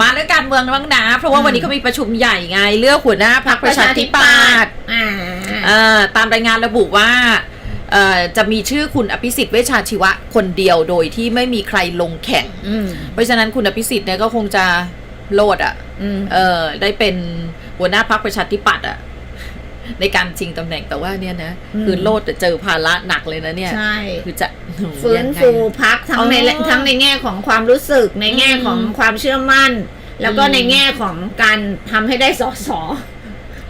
มาเรื่องการเมืองบ้างนะ เพราะว่าวันนี้เขามีประชุมใหญ่ไง เลือกหัวหน้าพรรคประชาธิปัตย์อ่าเอ่อตามรายงานระบุว่าเอ่อจะมีชื่อคุณอภิสิทธิ์เวชชาชีวะคนเดียวโดยที่ไม่มีใครลงแข่งอืมเพราะฉะนั้นคุณอภิสิทธิ์เนี่ยก็คงจะโลดอะอืมเออได้เป็นหัวหน้าพรรคประชาธิปัตย์อะ ในการชิงตำแหน่งแต่ว่าเนี่ยนะอืมคือโลดแต่เจอภาระหนักเลยนะเนี่ยใช่คือจะโอ้โหฟื้นยังไงฟูพักทั้งในอ๋อทั้งในแง่ของความรู้สึกในแง่อืมของความเชื่อมั่น แล้วก็อืมในแง่ของการทำให้ได้สอสอ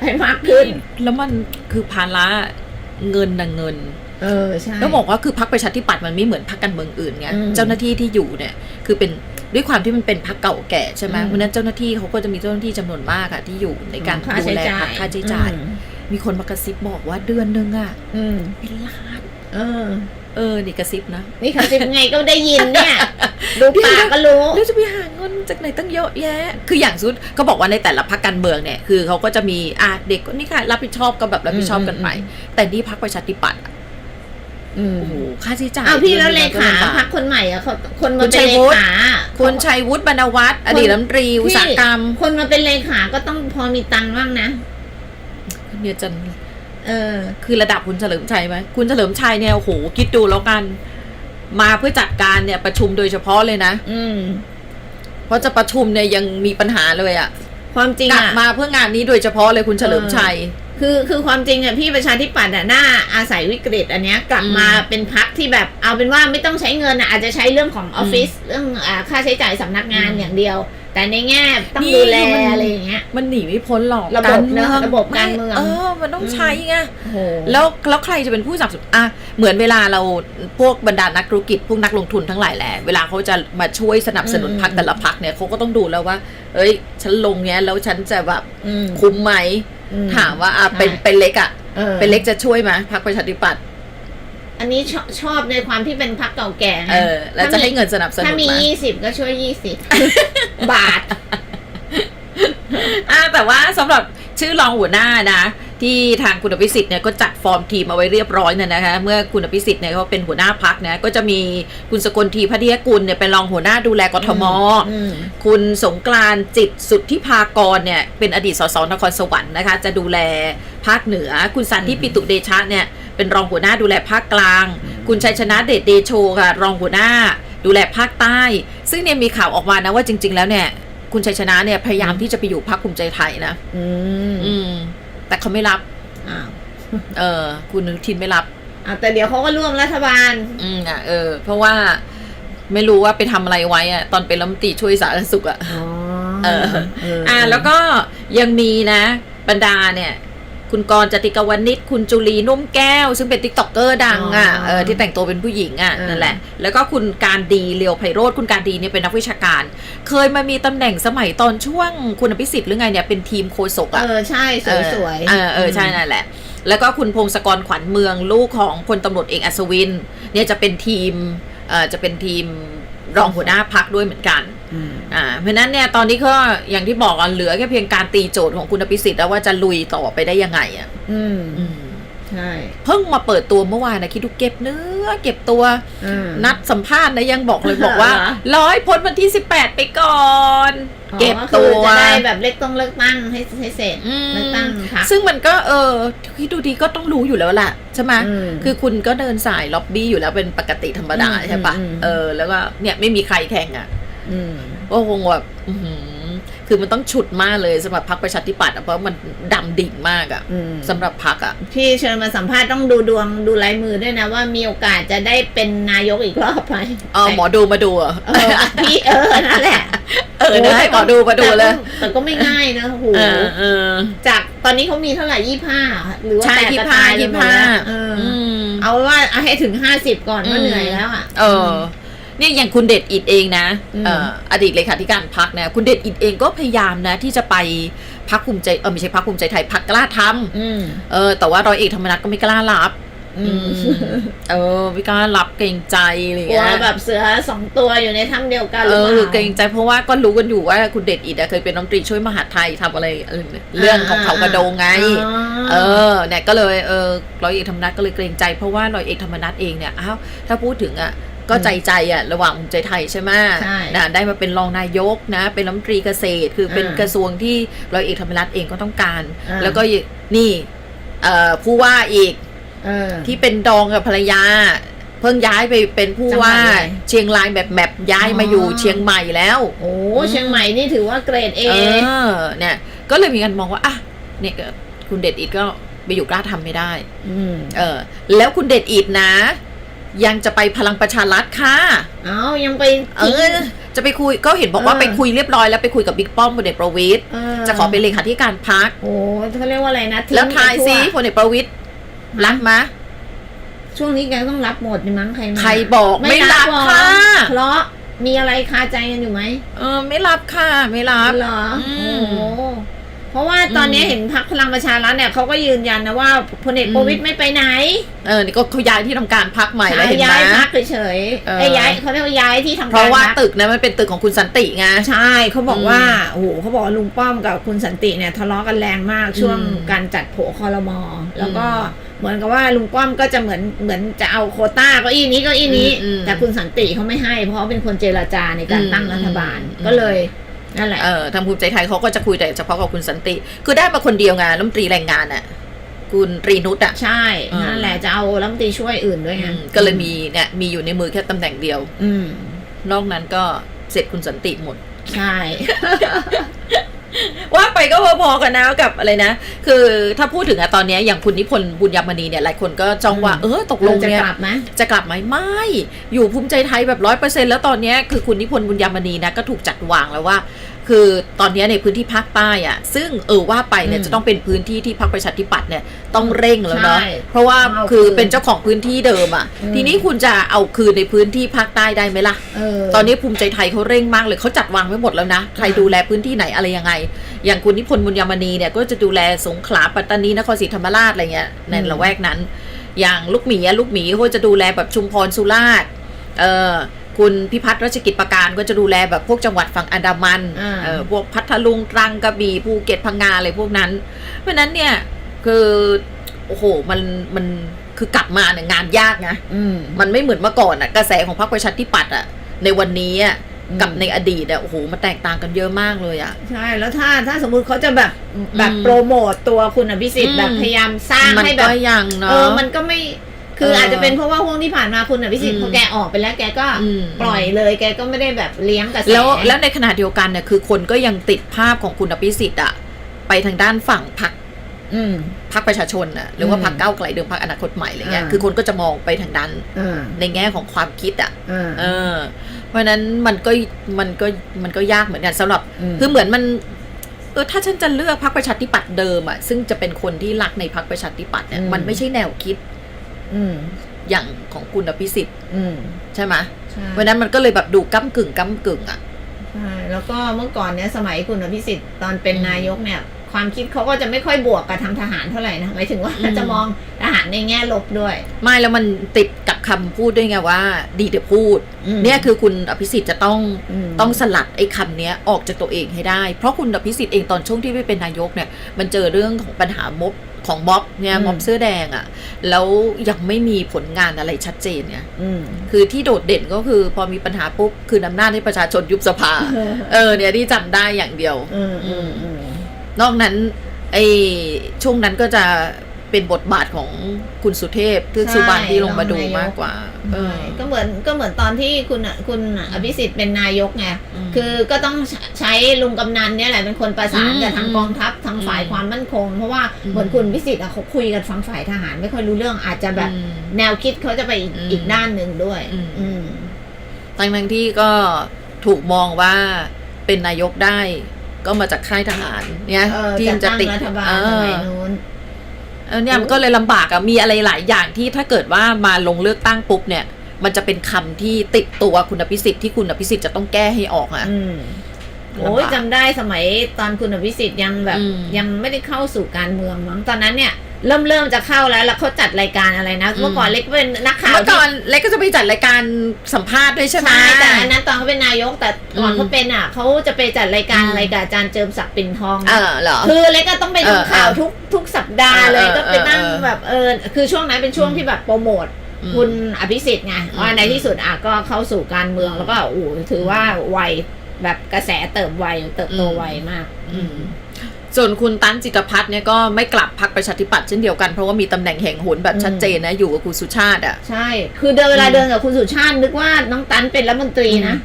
ให้มากขึ้น แล้วมันคือภาระเงินนะเงินเออใช่แล้วบอกว่าคือพรรคประชาธิปัตย์มันไม่เหมือนพรรคการเมืองอื่นไงอืมเจ้าหน้าที่ที่อยู่เนี่ยคือเป็นด้วยความที่มันเป็นพรรคเก่าแก่ใช่ไหมอืมเพราะฉะนั้นเจ้าหน้าที่เขาก็จะมีเจ้าหน้าที่จำนวนมากอะที่อยู่ในการค่าดูใช้แลจ่าพรยรคค่าใช้จ่ายอื มมีคนมากระซิบบอกว่าเดือนนึงอะอืมเป็นล้าน เออ เออนี่กระซิบนะนี่เขาจะยังไงก็ได้ยินเนี่ย ดูปากก็รู้แล้วจะไปหาเงินจากไหนตั้งเยอะแยะ คืออย่างสุดเขาบอกว่าในแต่ละพรรคการเมืองเนี่ย คือเขาก็จะมีอะเด็กคนนี้ค่ะ รับผิดชอบก็แบบรับผิดชอบกันไปอืมแต่นี่พรรคประชาธิปัตย์อะอืมโอ้โหค่าใช้จ่ายอ้าวพี่แล้วเลดือนหนึ่งขาก็ลำบกพักคนใหม่อะเขาคนมาคุณเป็ชันยเลวุฒิขาคุณชัยวุฒิบรรณวัฒน์อดีตรัฐมนตรีอุตสาหกรรม คนมาเป็นเลขาก็ต้องพอมีตังค์บ้างนะ เนี่ยจะเออ คือระดับคุณเฉลิมชัยไหมคุณเฉลิมชัยเนี่ยโอ้โหคิดดูแล้วกัน มาเพื่อจัดการเนี่ยประชุมโดยเฉพาะเลยนะอืมเพราะจะประชุมเนี่ยยังมีปัญหาเลยอะความจริงกลับอะมาเพื่องานนี้โดยเฉพาะเลยคุณเฉลิมชัย คือคือความจริงอะพี่ประชาธิปัตย์อะน่าอาศัยวิกฤตอันเนี้ยกลับมาอืมเป็นพักที่แบบเอาเป็นว่าไม่ต้องใช้เงินอะอาจจะใช้เรื่องของออฟฟิศเรื่องอ่าค่าใช้จ่ายสำนักงานอืม อย่างเดียว แต่ในแง่ต้องนี่ดูแลมันอะไรอย่างเงี้ย มันหนีไม่พ้นหรอกระบบเนอะระบบการเมืองเออ มันต้องอืมใช้ไงโอ้โหแล้วแล้วใครจะเป็นผู้สนับสนุนอะเหมือนเวลาเราพวกบรรดานักธุรกิจพวกนักลงทุนทั้งหลายแหละเวลาเขาจะมาช่วยสนับสนุนอืมพักแต่ละพักเนี่ยเขาก็ต้องดูแล้วว่า เอ้ย ฉันลงเนี้ยแล้วฉันจะแบบอืมคุ้มไหมอืถามว่าอะเป็นใช่เป็นเล็กอะออเป็นเล็กจะช่วยไหมพักประชาธิปัตย์ อันนี้ชอบชอบในความที่เป็นพักเก่าแก่นะเออ แล้วจะให้เงินสนับสนุถ้านมีไหมยี่สิบก็ช่วยยี่สิบบาท อะแต่ว่าสำหรับชื่อรองหัวหน้านะที่ทางคุณอภิสิทธิ์เนี่ยก็จัดฟอร์มทีมเอาไว้เรียบร้อยนะนะคะเมื่อคุณอภิสิทธิ์เนี่ยเขาเป็นหัวหน้าพักนะก็จะมีคุณสกลทีพัทยกุลเนี่ยเป็นรองหัวหน้าดูแลกทมอืมคุณสงกรานต์จิตสุทธิภากรเนี่ยเป็นอดีตสสนครสวรรค์นะคะจะดูแลภาคเหนือ คุณสันติปิตุเดชะเนี่ย เป็นรองหัวหน้าดูแลภาคกลาง คุณชัยชนะเดชเดโชค่ะรองหัวหน้าดูแลภาคใต้ ซึ่งเนี่ยมีข่าวออกมานะว่าจริง ๆ แล้วเนี่ย คุณชัยชนะเนี่ยพยายามที่จะไปอยู่พรรคภูมิใจไทยนะอืมอืมแต่เขาไม่รับอ้าวเออ คุณอนุทินไม่รับอะแต่เดี๋ยวเขาก็ร่วมรัฐบาล อืมอะเออ เพราะว่าไม่รู้ว่าไปทำอะไรไว้อะตอนเป็นรัฐมนตรีช่วยสาธารณสุขอะอ๋อเออ อ่า แล้วก็ยังมีนะ บรรดาเนี่ย คุณกรณ์จติกาวนิชคุณจุลีนุ่มแก้ว ซึ่งเป็นติ๊กต็อกเกอร์ดังอะอ๋อเออที่แต่งตัวเป็นผู้หญิงอะเออนั่นแหละ แล้วก็คุณการดีเลียวไพโรธคุณการดีเนี่ยเป็นนักวิชาการ เคยมามีตำแหน่งสมัยตอนช่วงคุณอภิสิทธิ์หรือไงเนี่ยเป็นทีมโคศกเออะอใช่สวยสวยเออเออใช่นั่นแหละแล้วก็คุณพงศกรขวัญเมืองลูกของพลตำรวจเอกอัศวิน เนี่ยจะเป็นทีมเอ่อจะเป็นทีมรองหัวหน้าพักด้วยเหมือนกัน อืมอ่าเพราะฉะนั้นเนี่ยตอนนี้ก็อย่างที่บอกอะเหลือแค่เพียงการตีโจทย์ของคุณอภิสิทธิ์แล้วว่าจะลุยต่อไปได้ยังไงอะ อืมอืมใช่เพิ่งมาเปิดตัวเมื่อวานนะคิดดูเก็บเนื้อเก็บตัวอืมนัดสัมภาษณ์นะยังบอกเลยบอกว่าเหรอร้อยพ้นวันที่18ไปก่อนอ๋อเก็บคืตัอวจะได้แบบเล็กต้องเลือกตั้งให้ให้เสร็จอืมเลือกตั้งพักซึ่งมันก็เออคิดดูดีก็ต้องรู้อยู่แล้วแหละใช่ไหมอืมคือคุณก็เดินสายล็อบบี้อยู่แล้วเป็นปกติธรรมดาอืมใช่ปะอืมเออแล้วก็เนี่ยไม่มีใครแข่งอะ อืมก็คงแบบอื้อหือคือมันต้องฉุดมากเลยสำหรับพรรคประชาธิปัตย์อะเพราะมันดำดิ่งมากอะอืมสำหรับพรรคอะพี่เชิญมาสัมภาษณ์ต้องดูดวงดูลายมือด้วยนะว่ามีโอกาสจะได้เป็นนายกอีกรอบไหมเออหมอดูมาดูเหรอเออพี่เออนั่นแหละเออเดี๋ยวให้หมอดูมาดูเลยแต่ก็แต่ก็ไม่ง่ายนะโอ้โหเออเออจากตอนนี้เขามีเท่าไหร่ยี่ห้าหรือว่าใช่แตกยี่กระห้าจายไปยี่หมดห้าแล้วเออออืมเอาว่าเอาให้ถึงห้าสิบก่อนก็อืมเหนื่อยแล้วอะเออ เนี่ยอย่างคุณเดชอิดเองนะอืมเอ่ออดีตเลขาธิการพักนะคุณเดชอิดเองก็พยายามนะ ที่จะไปพักภูมิใจเออไม่ใช่พักภูมิใจไทยพักกล้าทอืมำเออ แต่ว่าร้อยเอกธรรมนัฐก็ไม่กล้ารับอืมเออไม่กล้ารับเกรงใจอะไรอย่างกลัวเงี้ยแบบเสือสองตัวอยู่ในถ้ำเดียวกันหเอรือเปอล่าเกรงใจเพราะว่าก็รู้กันอยู่ว่าคุณเดชอิดอะเคยเป็นรัฐมนตรีช่วยมหาดไทยทำอะไรเออเรื่องของเขากระโดงไง เออเนี่ยก็เลยเออร้อยเอกธรรมนัฐก็เลยเกรงใจเพราะว่าร้อยเอกธรรมนัฐเองเนี่ยอ้าวถ้าพูดถึงอะ ก็ใจใจอะระหว่างภูมิใจไทยใช่ไหมใช่นะได้มาเป็นรองนายกนะ เป็นรัฐมนตรีเกษตร คือเป็นอ่ากระทรวงที่ร้อยเอกธรรมรัฐเองก็ต้องการอ่าแล้วก็นี่เอ่อผู้ว่าอีกเออที่เป็นดองกับภรรยา เพิ่งย้ายไปเป็นผู้ว่าจังหวัดอะไรเชียงรายแบบแบบย้ายมาอยู่อ๋อเชียงใหม่แล้ว โอ้เชียงใหม่นี่ถือว่าเกรดเอเออเนี่ย ก็เลยมีการมองว่าอะเนี่ยก็คุณเดชอิดก็ไปอยู่กล้าทำไม่ได้ อืมเออ แล้วคุณเดชอิดนะ ยังจะไปพลังประชารัฐค่ะเอายังไปเออ จะไปคุยก็เห็นบอกว่าเออไปคุยเรียบร้อยแล้วไปคุยกับบิ๊กป้อมพลเอกประวิตยเออจะขอเป็นเลขาธิการพักโอ้เขาเรียกว่าอะไรนะทิ้งแล้วทายไปทั่ซิพลเอกประวิตยรับมะช่วงนี้แกต้องรับหมดนี่มั้งใครมาใครบอกไม่รับหอค่ะเพราะมีอะไรคาใจกันอยู่ไหมเออ ไม่รับค่ะ ไม่รับเหรออืโอ้มโห เพราะว่าตอนนี้อืมเห็นพักพลังประชารัฐเนี่ยเขาก็ยืนยันนะว่าพลเอกประวิตยไม่ไปไหน เออนี่ก็เขาย้ายที่ทำการพักใหม่แล้วเห็นไหมย้ายพักเฉยเออๆไอ้ย้ายเขาเรียกว่าย้ายที่ทำการเพราะว่าพรรคตึกนั้นมันเป็นตึกของคุณสันติไงใช่เขาบอกอืมว่าโอ้โหเขาบอกว่าลุงป้อมกับคุณสันติเนี่ยทะเลาะกันแรงมากช่วงอืมการจัดโผคอรมอแล้วก็อืมเหมือนกับว่าลุงป้อมก็จะเหมือนเหมือนจะเอาโควต้าเก็อี้นี้เก็อี้นี้อืมอืมแต่คุณสันติเขาไม่ให้ เพราะเขาเป็นคนเจรจาในการอืมตั้งรัฐบาลอืมก็เลย นั่นแหละ เออทางภูมิใจไทยเขาก็จะคุยแต่เฉพาะกับคุณสันติ คือได้มาคนเดียวไงรัฐมนตรีแรงงานอะ คุณตรีนุชอะ ใช่อืมนั่นแหละจะเอารัฐมนตรีช่วยอื่นด้วยไงอืมก็เลยมีเนี่ยมีอยู่ในมือแค่ตำแหน่งเดียว อืม นอกนั้นก็เสร็จคุณสันติหมด ใช่ ว่าไปก็พอๆกันนะกับอะไรนะ คือถ้าพูดถึงอะตอนเนี้ยอย่างคุณนิพนธ์บุญยมณีเนี่ยหลายคนก็จ้องว่า อืม เออตกลงจะเนี่ยกลับไหมจะกลับไหมไม่ อยู่ภูมิใจไทยแบบร้อยเปอร์เซ็นแล้วตอนเนี้ยคือคุณนิพนธ์บุญยามณีนะก็ถูกจัดวางแล้วว่า คือตอนเนี้ยในพื้นที่ภาคใต้อะซึ่งเออว่าไปเนี่ยอืมจะต้องเป็นพื้นที่ที่พรรคประชาธิปัตย์เนี่ยต้องเร่งแล้วเนาะใช่เพราะว่าเอาคือคืนเป็นเจ้าของพื้นที่เดิมอะอืมทีนี้คุณจะเอาคืนในพื้นที่ภาคใต้ได้ไหมล่ะเออตอนนี้ภูมิใจไทยเขาเร่งมากเลยเขาจัดวางไว้หมดแล้วนะใครอ่าดูแลพื้นที่ไหนอะไรยังไง อย่างคุณนิพนธ์บุญยามณีเนี่ยก็จะดูแลสงขลาปัตตานีนครศรีธรรมราชอะไรเงี้ยในละแวกนั้น อย่างลูกหมีอะลูกหมีเขาจะดูแลแบบชุมพรสุราษฎร์เออ คุณพิพัฒน์รัชกิจประการก็จะดูแลแบบพวกจังหวัดฝั่งอันดามันอ่าเออพวกพัทลุงตรังกระบี่ภูเก็ตพังงาอะไรพวกนั้น เพราะฉะนั้นเนี่ยคือโอ้โหมันมันคือกลับมาเนี่ยงานยากนะอืมมันไม่เหมือนเมื่อก่อนอะกระแสของพรรคประชาธิปัตย์อะในวันนี้อะอืมกับในอดีตอะโอ้โหมันแตกต่างกันเยอะมากเลยอะใช่แล้วถ้าถ้าสมมุติเขาจะแบบแบบอืมโปรโมตตัวคุณอภิสิทธิ์อืมแบบพยายามสร้างมันให้แบก็บยังเอเนาะอมันก็ไม่ คือเออออาจจะเป็นเพราะว่าห่วงที่ผ่านมาคุณอภิสิทธิ์อืมพอแกออกไปแล้วแกก็อืมปล่อยเลยแกก็ไม่ได้แบบเลี้ยงกระแสแล้วแล้วในขณะเดียวกันเนี่ยคือคนก็ยังติดภาพของคุณอภิสิทธิ์อะไปทางด้านฝั่งพรรคอืมพรรคประชาชนอะหรือว่าอืมพรรคก้าวไกลเดิมพรรคอนาคตใหม่อะไรเงี้ยอ่าคือคนก็จะมองไปทางด้านอ่าในแง่ของความคิดอะอ่าเออ เพราะฉะนั้นมันก็มันก็มันก็ยากเหมือนกันสำหรับมคือเหมือนมันเออถ้าฉันจะเลือกพรรคประชาธิปัตย์เดิมอะซึ่งจะเป็นคนที่รักในพรรคประชาธิปัตย์เนี่ยอืมมันไม่ใช่แนวคิด อืมอย่างของคุณอภิสิทธิ์อืมใช่ไหมใช่เพราะฉะนั้นมันก็เลยแบบดูก้ากึ่งก้ากึ่งอะใช่แล้วก็เมื่อก่อนเนี้ยสมัยคุณอภิสิทธิ์ตอนเป็นอืมนายกเนี่ย ความคิดเขาก็จะไม่ค่อยบวกกับทางทหารเท่าไหร่นะหมายถึงว่าอืมจะมองทหารในแง่ลบด้วย ไม่แล้วมันติดกับคำพูดด้วยไงว่า ดีแต่พูดอืมเนี่ยคือคุณอภิสิทธิ์จะต้องมต้องสลัดไอ้คำเนี้ยออกจากตัวเองให้ได้ เพราะคุณอภิสิทธิ์เองตอนช่วงที่ไม่เป็นนายกเนี่ย มันเจอเรื่องของปัญหาม็อบ ของม็อบเนี่ยอืมม็อบเสื้อแดงอะ่ะ แล้วยังไม่มีผลงานอะไรชัดเจนไงอืมคือที่โดดเด่นก็คือพอมีปัญหาปุ๊บ คืนอำนาจให้ประชาชนยุบสภา เออ เนี่ยที่จำได้อย่างเดียวอืมอืมอืมนอกนั้นไอ้ช่วงนั้นก็จะ เป็นบทบาทของคุณสุเทพคือสุบานที่ลงมาดูมากกว่าเออใช่ก็เหมือนก็เหมือนตอนที่คุณอะคุณอภิสิทธิ์เป็นนายกไงมคือก็ต้องใช้ลุงกำนันเนี่ยแหละเป็นคนประสานอืมกับทางกองทัพทางฝ่ายอืมความมั่นคง เพราะว่าอืมเหมือนคุณพิสิทธิ์อะเขาคุยกันฟังฝ่ายทหารไม่ค่อยรู้เรื่องอาจจะแบบอืมแนวคิดเขาจะไปอีกอืมอีกด้านหนึ่งด้วยอืมอืมทั้งทั้งที่ก็ถูกมองว่าเป็นนายกได้ ก็มาจากค่ายทหารเนี่ยเออที่จะมันจะตั้งติดรัฐบาลเอสอมัยนู้น เออเนี่ยมันก็เลยลำบากอะมีอะไรหลายอย่างที่ถ้าเกิดว่ามาลงเลือกตั้งปุ๊บเนี่ย มันจะเป็นคำที่ติดตัวคุณอภิสิทธิ์ที่คุณอภิสิทธิ์จะต้องแก้ให้ออกอะอืมโอ้ยจำได้สมัยตอนคุณอภิสิทธิ์ยังแบบอืมยังไม่ได้เข้าสู่การเมืองมั้งตอนนั้นเนี่ย เริ่มเริ่มจะเข้าแล้ว แล้วเขาจัดรายการอะไรนะอืมเมื่อก่อนเล็กเป็นนักข่าวเมื่อที่ก่อนเล็กก็จะไปจัดรายการสัมภาษณ์ด้วยใช่ไหมใช่แต่อันนั้นตอนเขาเป็นนายกแต่ก่อนอืมเขาเป็นอะเขาจะไปจัดรายการอืมอะไรกับอาจารย์เจิมศักดิ์ปิ่นทองเออเหรอคือเล็กก็ต้องไปดูเออข่าวเออทุกทุกสัปดาห์เลยเออก็ไปนั่งเออแบบเออคือช่วงนั้นเป็นช่วงอืมที่แบบโปรโมทอืมคุณอภิสิทธิ์ไงอืมว่าในที่สุดอะก็เข้าสู่การเมืองอืมแล้วก็โอ้โหถือว่าไวแบบกระแสเติบไวเติบโตอืมไวมาก อืม ส่วนคุณตั้นจิตรพัฒน์เนี่ยก็ไม่กลับพักประชาธิปัตย์เช่นเดียวกันเพราะว่ามีตำแหน่งแห่งหนแบบชัดเจนนะอยู่กับคุณสุชาติอะใช่ คือเดินเวลาอืมเดินกับคุณสุชาตินึกว่าน้องตันเป็นรัฐมนตรีนะ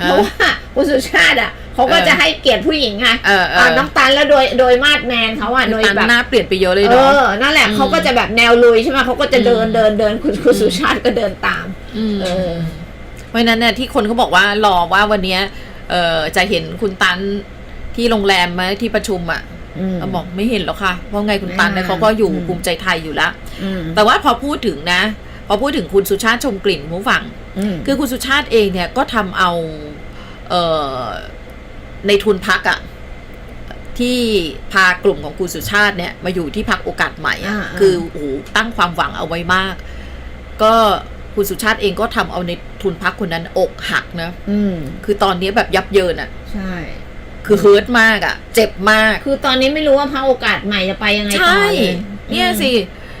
ฮะเพราะว่าคุณสุชาติอะเขาก็เออจะให้เกียรติผู้หญิงไงเออเออ่าอน้องตันแล้วโดยโดยมาดแมนเขาอะโดยตั้นแบบหน้าเปลี่ยนไปเยอะเลยเอเนาะอนั่นแหละอืมเขาก็จะแบบแนวลุยใช่ไหมเขาก็จะเดินอืมเดินเดินคุณคุณอืมสุชาติก็เดินตามมเออเพราะฉะนั้นเนี่ยที่คนเขาบอกว่ารอว่าวันเนี้ยเออจะเห็นคุณตันที่โรงแรมไหมที่ประชุมอะ อืมเขาบอกไม่เห็นหรอกค่ะ เพราะไงคุณตันเนี่ยอ่าเขาก็อยู่อืมภูมิใจไทยอยู่แล้วอืมแต่ว่าพอพูดถึงนะ พอพูดถึงคุณสุชาติชมกลิ่นผู้ฟังอืมคือคุณสุชาติเองเนี่ยก็ทำเอาเอ่อในทุนพักอะที่พากลุ่มของคุณสุชาติเนี่ยมาอยู่ที่พักโอกาสใหม่อะอ่าๆคือโอ้โหตั้งความหวังเอาไว้มาก ก็คุณสุชาติเองก็ทำเอาในทุนพักคนนั้นอกหักนะอืมคือตอนนี้แบบยับเยินอะใช่ คือเฮิร์ตมากอะเจ็บมาก คือตอนนี้ไม่รู้ว่าพระโอกาสใหม่จะไปยังไงต่อใช่เลยเนี่ยสิ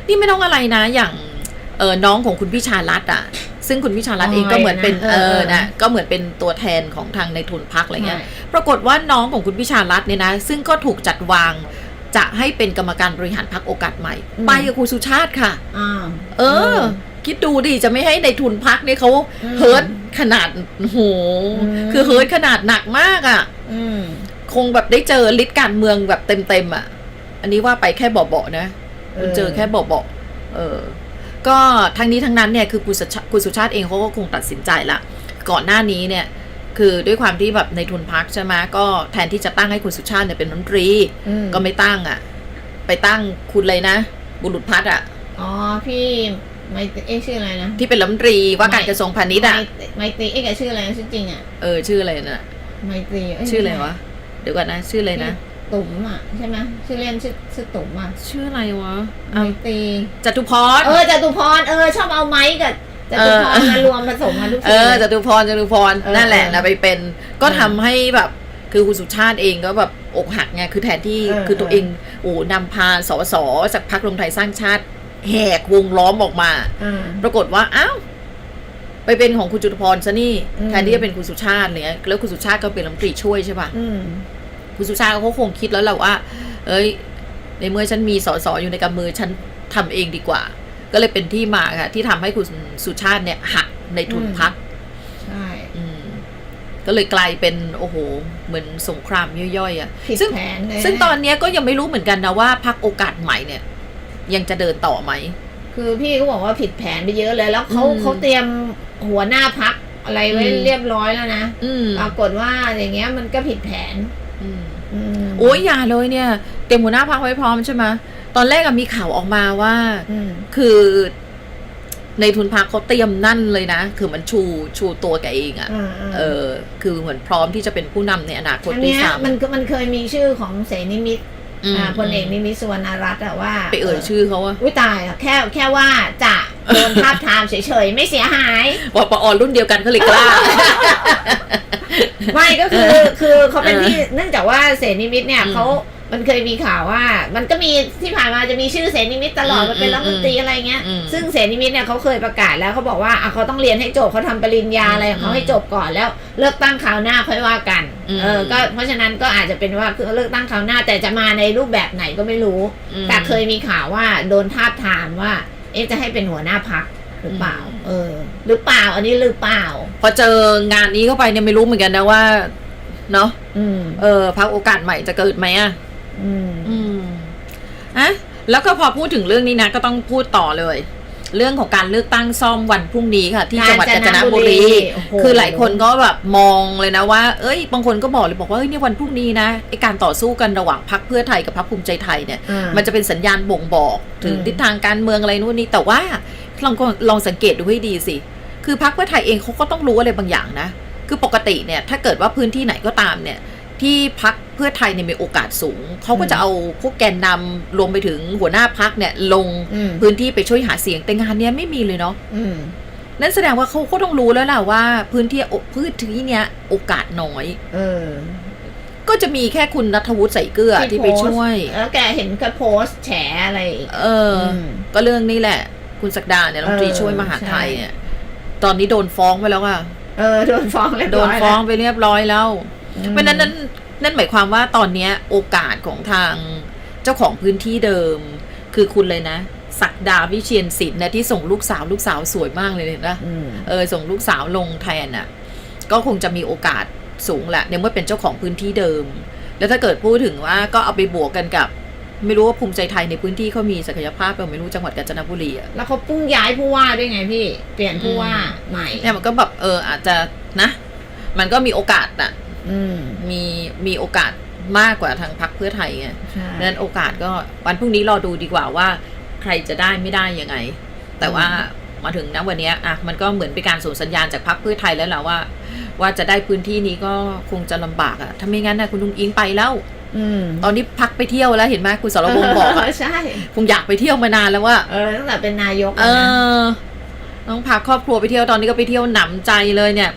นี่ไม่ต้องอะไรนะ อย่างเออน้องของคุณพิชารัตน์อะ ซึ่งคุณพิชารัตน์เองก็เหมือนเป็นเออนะก็เหมือนเป็นตัวแทนของทางในทุนพักอะไรเงี้ย ปรากฏว่าน้องของคุณพิชารัตน์เนี่ยนะ ซึ่งก็ถูกจัดวางจะให้เป็นกรรมการบริหารพักโอกาสใหม่ ไปกับคุณสุชาติค่ะอ่าเออ คิดดูดิจะไม่ให้ในทุนพักเนี่ยเขาอืมเฮิร์ตขนาดโอ้โหอืมคือเฮิร์ตขนาดหนักมากอะอืม คงแบบได้เจอฤทธิ์การเมืองแบบเต็มๆอะ อันนี้ว่าไปแค่เบาๆนะมันเจอแค่เบาๆเออ ก็ทั้งนี้ทั้งนั้นเนี่ยคือคุณสุชาคุณสุชาติเองเขาก็คงตัดสินใจละก่อนหน้านี้เนี่ยคือด้วยความที่แบบในทุนพักใช่ไหมก็แทนที่จะตั้งให้คุณสุชาติเนี่ยเป็นรัฐมนตรีอืมก็ไม่ตั้งอะ ไปตั้งคุณเลยนะ บุรุษพัฒน์อะอ๋อพี่ไม่เอ๊ะชื่ออะไรนะที่เป็นรัฐมนตรีว่าการกระทรวงพาณิชย์อะไมไมตรีเอ๊ะแกชื่ออะไรนะชื่อจริงอะเออชื่ออะไรนะไมตรีเยชื่ออะไรวะเดี๋ยวก่อนนะชื่ออะไรนะ ตุ๋มอะใช่ไหมชื่อเล่นชื่อชื่อตุ๋มอะชื่ออะไรวะไมอ้าวตรีจตุพร เออจตุพรเออชอบเอาไม้กับจตุพรเออมารวมผสมกันทุกที เออจตุพรจตุพรเออนั่นแหละเออนะไปเป็นก็เออทำให้แบบคือคุณสุชาติเองก็แบบอกหักไงคือแทนที่เออคือตัวเองโอ้นำพาสสจากพรรครวมไทยสร้างชาติแหกวงล้อมออกมาอ่าปรากฏว่าอ้าว ไปเป็นของคุณจุลพรซะนี่อืมแทนที่จะเป็นคุณสุชาติอะไรเงี้ยแล้วคุณสุชาติก็เป็นรัฐมนตรีช่วยใช่ป่ะอืมคุณสุชาติเขาคงคิดแล้วแหละว่า เอ้ย ในเมื่อฉันมีสสอยู่ในกำมือฉันทำเองดีกว่า ก็เลยเป็นที่มาค่ะ ที่ทำให้คุณสุชาติเนี่ยหักในทุนอืมพักใช่อืมก็เลยกลายเป็นโอ้โห เหมือนสงครามย่อยๆอะผิดซึ่งแผนเลยซึ่งตอนเนี้ยก็ยังไม่รู้เหมือนกันนะว่าพักโอกาสใหม่เนี่ย ยังจะเดินต่อไหม คือพี่ก็บอกว่าผิดแผนไปเยอะเลย แล้วเขาอืมเขาเตรียมหัวหน้าพักอะไรไว้อืม เรียบร้อยแล้วนะอืมปรากฏว่าอย่างเงี้ยมันก็ผิดแผน อืม อืม โอ้ยอย่าเลยเนี่ย เตรียมหัวหน้าพักไว้พร้อมใช่ไหมตอนแรกอะมีข่าวออกมาว่า อืม คือในทุนพักเขาเตรียมนั่นเลยนะ คือมันชูชูตัวแกเองอะอ่าอ่าเออ คือเหมือนพร้อมที่จะเป็นผู้นำในอนาคตอันด้วยเนี้ยซ้ำ มันก็มันเคยมีชื่อของเสนิมิตอืม อ่าพลเอกนิมิตสุวรรณรัตน์อะว่าไปเอ่ยชื่อเขาว่าอุ้ยตายอะแค่แค่ว่าจะโดนทาบทามเฉยๆ ไม่เสียหาย ปปอรุ่นเดียวกันเขาเลยกล้า ไม่ก็คือคือเขาเป็นเออที่เนื่องจากว่าเสนิมิตเนี่ยอืมเขา มันเคยมีข่าวว่า มันก็มีที่ผ่านมาจะมีชื่อเสนิมิตตลอดอืมมันเป็นรัฐมนตรีอะไรเงี้ยอืมซึ่งเสนิมิตเนี่ยเขาเคยประกาศแล้วเขาบอกว่าอะเขาต้องเรียนให้จบเขาทำปริญญาอะไรของเขาอืมให้จบก่อนแล้ว เลือกตั้งคราวหน้าค่อยว่ากันอืมเออ ก็เพราะฉะนั้นก็อาจจะเป็นว่าคือเลือกตั้งคราวหน้า แต่จะมาในรูปแบบไหนก็ไม่รู้อืมแต่เคยมีข่าวว่าโดนทาบทามว่า เอ๊ะจะให้เป็นหัวหน้าพักหรือเปล่าอืมเออ หรือเปล่า อันนี้หรือเปล่า พอเจองานนี้เข้าไปเนี่ยไม่รู้เหมือนกันนะว่า เนาะอืมเออพักโอกาสใหม่จะเกิดไหมอะ อืมอืมอะแล้วก็พอพูดถึงเรื่องนี้นะ ก็ต้องพูดต่อเลย เรื่องของการเลือกตั้งซ่อมวันพรุ่งนี้ค่ะ ที่จังหวัดกาญจนบุรี โอ้โห คือหลายคนก็แบบมองเลยนะว่า เอ้ย บางคนก็บอกเลยบอกว่าเอ้ยเนี่ยวันพรุ่งนี้นะไอการต่อสู้กันระหว่างพรรคเพื่อไทยกับพรรคภูมิใจไทยเนี่ย อ่า มันจะเป็นสัญญาณบ่งบอกถึงอืม ทิศทางการเมืองอะไรนู่นนี่แต่ว่าลองก็ลองสังเกตดูให้ดีสิ คือพรรคเพื่อไทยเองเขาก็ต้องรู้อะไรบางอย่างนะ คือปกติเนี่ยถ้าเกิดว่าพื้นที่ไหนก็ตามเนี่ย ที่พักเพื่อไทยเนี่ยมีโอกาสสูง เขาก็จะเอาพวกแกนนำรวมไปถึงหัวหน้าพักเนี่ยลงอืมพื้นที่ไปช่วยหาเสียงแต่งานเนี้ยไม่มีเลยเนาะอืมนั่นแสดงว่าเขาก็ต้องรู้แล้วแหละว่า พื้นที่พื้นที่เนี้ยโอกาสน้อย เออ ก็จะมีแค่คุณนัทวุฒิใส่เกลือที่ไปโพสต์ช่วย แล้วแกเห็นก็โพสต์แฉอะไรอีกเอออมก็เรื่องนี้แหละ คุณศักดาเนี่ยรัฐมนตรีเออช่วยมหาดไทยใช่เนี่ย ตอนนี้โดนฟ้องไปแล้วอะเออโดนฟ้องเรียบโดร้นอยฟ้องแล้วไปเรียบร้อยแล้วอืม เพราะฉะนั้นนั่นนั่นหมายความว่าตอนเนี้ยโอกาสของทางเจ้าของพื้นที่เดิม คือคุณเลยนะศักดาวิเชียนศิลป์นะที่ส่งลูกสาวลูกสาวสวยมากเลยเห็นปะอืมเออส่งลูกสาวลงแทนน่ะ ก็คงจะมีโอกาสสูงแหละในเมื่อเป็นเจ้าของพื้นที่เดิม แล้วถ้าเกิดพูดถึงว่าก็เอาไปบวกกันกับ ไม่รู้ว่าภูมิใจไทยในพื้นที่เขามีศักยภาพเปล่าไม่รู้จังหวัดกาญจนบุรีอะแล้วเขาปุ้งย้ายผู้ว่าด้วยไงพี่เปลี่ยนผู้ว่าใหม่เนี่ยมันก็แบบเอออาจจะนะ มันก็มีโอกาสอะอื มมีมีโอกาสมากกว่าทางพรรคเพื่อไทยไงใช่ดังนั้นโอกาสก็วันพรุ่งนี้รอดูดีกว่าว่าใครจะได้ไม่ได้ยังไง แต่ว่ามาถึงณวันเนี้ยอะมันก็เหมือนเป็นการส่งสัญญาณจากพรรคเพื่อไทยแล้วแหละว่า ว่าจะได้พื้นที่นี้ก็คงจะลำบากอะถ้าไม่งั้นนะคุณลุงอิงไปแล้วอืมตอนนี้พักไปเที่ยวแล้วเห็นไหมคุณสรพงศ์บอกอะใช่คงอยากไปเที่ยวมานานแล้วว่าเออตั้งแต่เป็นนายกเออะนะอต้องพาครอบครัวไปเที่ยวตอนนี้ก็ไปเที่ยวหนำใจเลยเนี่ย